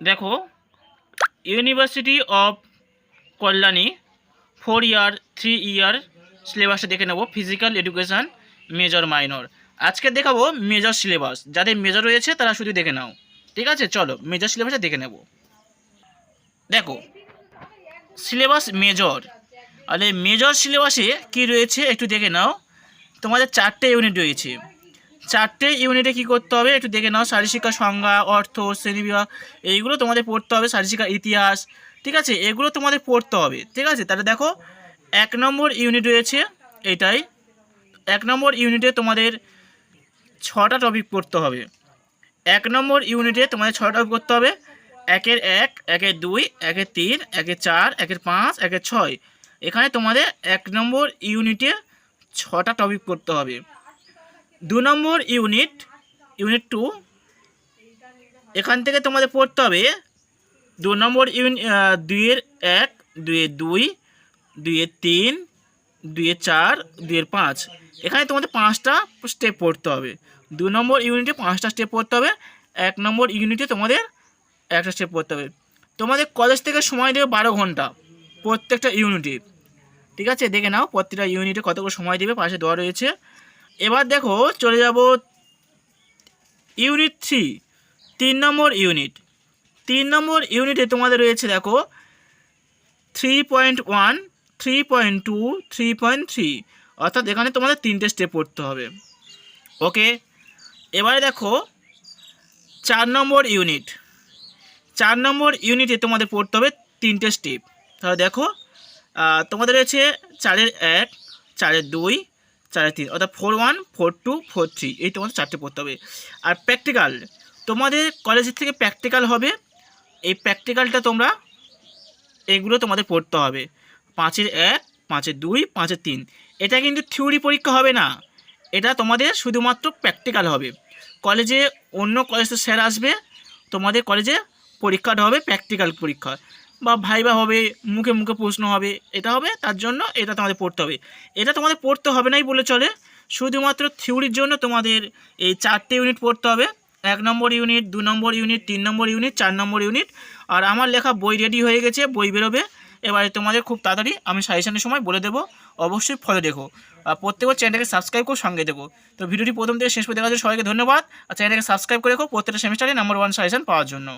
দেখো university of Kalyani four year three year সিলেবাসটা দেখে নেব ফিজিক্যাল এডুকেশান মেজর মাইনর আজকে দেখাবো মেজর সিলেবাস যাদের মেজর রয়েছে তারা শুধু দেখে নাও। ঠিক আছে? চলো মেজর সিলেবাসটা দেখে নেব। দেখো সিলেবাস মেজর আর মেজর সিলেবাসে কী রয়েছে একটু দেখে নাও। তোমাদের চারটে ইউনিট রয়েছে। চারটে ইউনিটে কী করতে হবে? একটু দেখে নাও শারীরশিক্ষা সংজ্ঞা, অর্থ, শ্রেণীবিভাগ, এইগুলো তোমাদের পড়তে হবে শারীরশিক্ষা ইতিহাস, ঠিক আছে? এগুলো তোমাদের পড়তে হবে, ঠিক আছে? তাহলে দেখো, এক নম্বর ইউনিট রয়েছে এটাই। এক নম্বর ইউনিটে তোমাদের ছটা টপিক পড়তে হবে। এক নম্বর ইউনিটে তোমাদের ছটা টপিক করতে হবে। একের এক, একের দুই, একের তিন, একের চার, একের পাঁচ, একের ছয়। এখানে তোমাদের এক নম্বর ইউনিটে ছটা টপিক করতে হবে। দু নম্বর ইউনিট ইউনিট টু এখান থেকে তোমাদের পড়তে হবে দু নম্বর ইউনি আহ, দুইয়ের এক দুইয়ের দুই দুইয়ের তিন দুইয়ের চার দুইয়ের পাঁচ। এখানে তোমাদের পাঁচটা স্টেপ পড়তে হবে। দু নম্বর ইউনিটে পাঁচটা স্টেপ পড়তে হবে এক নম্বর ইউনিটে তোমাদের একটা স্টেপ পড়তে হবে। তোমাদের কলেজ থেকে সময় দেবে বারো ঘণ্টা প্রত্যেকটা ইউনিটে। ঠিক আছে? দেখে নাও প্রত্যেকটা ইউনিটে কত করে সময় দেবে পাশে দেওয়া রয়েছে। এবার দেখো চলে যাব ইউনিট থ্রি, তিন নম্বর ইউনিট। তিন নম্বর ইউনিটে তোমাদের রয়েছে দেখো three point one three point two three point three অর্থাৎ এখানে তোমাদের তিনটে স্টেপ পড়তে হবে। ওকে? এবারে দেখো চার নম্বর ইউনিট। চার নম্বর ইউনিটে তোমাদের পড়তে হবে তিনটে স্টেপ তাহলে দেখো তোমাদের রয়েছে চারের এক, চারের দুই চারের তিন, অর্থাৎ four one four two four three এই তোমাদের চারটে পড়তে হবে। আর প্র্যাকটিক্যাল তোমাদের কলেজের থেকে প্র্যাকটিক্যাল হবে, এই প্র্যাকটিক্যালটা তোমরা, এগুলো তোমাদের পড়তে হবে। পাঁচের এক, পাঁচের দুই, পাঁচের তিন, এটা কিন্তু থিওরি পরীক্ষা হবে না, এটা তোমাদের শুধুমাত্র প্র্যাকটিক্যাল হবে। কলেজে অন্য কলেজ তো স্যার আসবে, তোমাদের কলেজে পরীক্ষাটা হবে প্র্যাকটিক্যাল পরীক্ষা। বা ভাইবা হবে, মুখে মুখে প্রশ্ন হবে, এটা হবে, তার জন্য এটা তোমাদের পড়তে হবে। এটা তোমাদের পড়তে হবে নাই বলে চলে। শুধুমাত্র থিওরির জন্য তোমাদের এই চারটে ইউনিট পড়তে হবে। এক নম্বর ইউনিট দু নম্বর ইউনিট তিন নম্বর ইউনিট চার নম্বর ইউনিট আর আমার লেখা বই রেডি হয়ে গেছে, বই বেরোবে। এবারে তোমাদের খুব তাড়াতাড়ি আমি সাজেশনের সময় বলে দেবো। অবশ্যই ফলো দেখো। আর প্রত্যেকবার চ্যানেলটাকে সাবস্ক্রাইব করে সঙ্গে দেবো তো ভিডিওটি প্রথম থেকে শেষ পর্যন্ত দেখার জন্য সবাইকে ধন্যবাদ। আর চ্যানেলটাকে সাবস্ক্রাইব করে রেখো প্রত্যেকটা সেমিস্টারে নাম্বার ওয়ান সাজেশন পাওয়ার জন্য।